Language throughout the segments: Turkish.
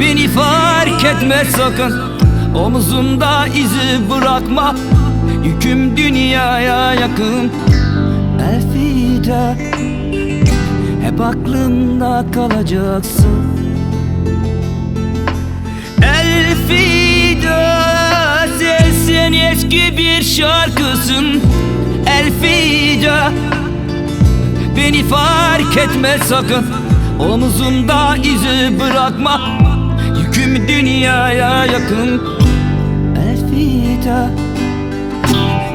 Beni fark etme sakın. Omuzunda izi bırakma. Yüküm dünyaya yakın. Elfida Hep aklımda kalacaksın. Elfida sen eski bir şarkısın. Elfida Beni fark etme sakın. Omuzumda izi bırakma Yüküm dünyaya yakın? Elfida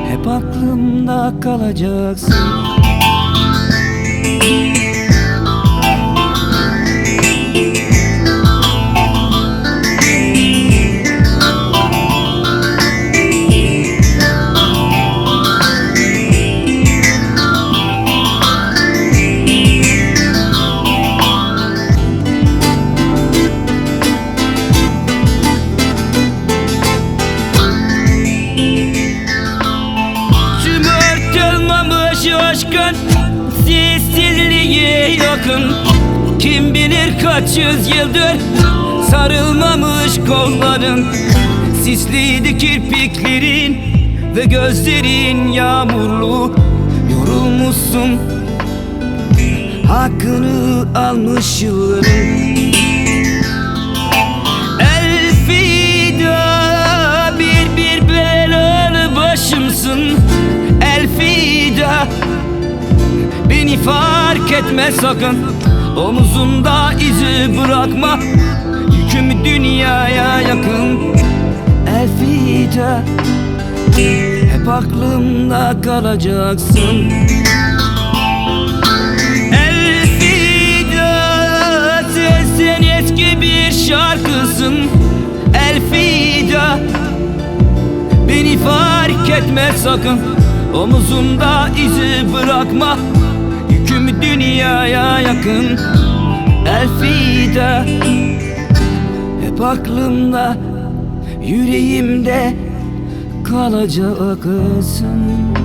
Hep aklımda kalacaksın Çımırtılmamış aşkın Sessizliğe yakın. Kim bilir kaç yüzyıldır Sarılmamış kolların. Sisliydi kirpiklerin Ve gözlerin yağmurlu. Yorulmuşsun Hakkını almış yılların etme sakın. Omuzunda izi bırakma. Yüküm dünyaya yakın. Elfida Hep aklımda kalacaksın. Elfida Sen, eski bir şarkısın. Elfida Beni fark etme sakın. Omuzumda izi bırakma dünyaya yakın. Elfida Hep aklımda Yüreğimde kalacaksın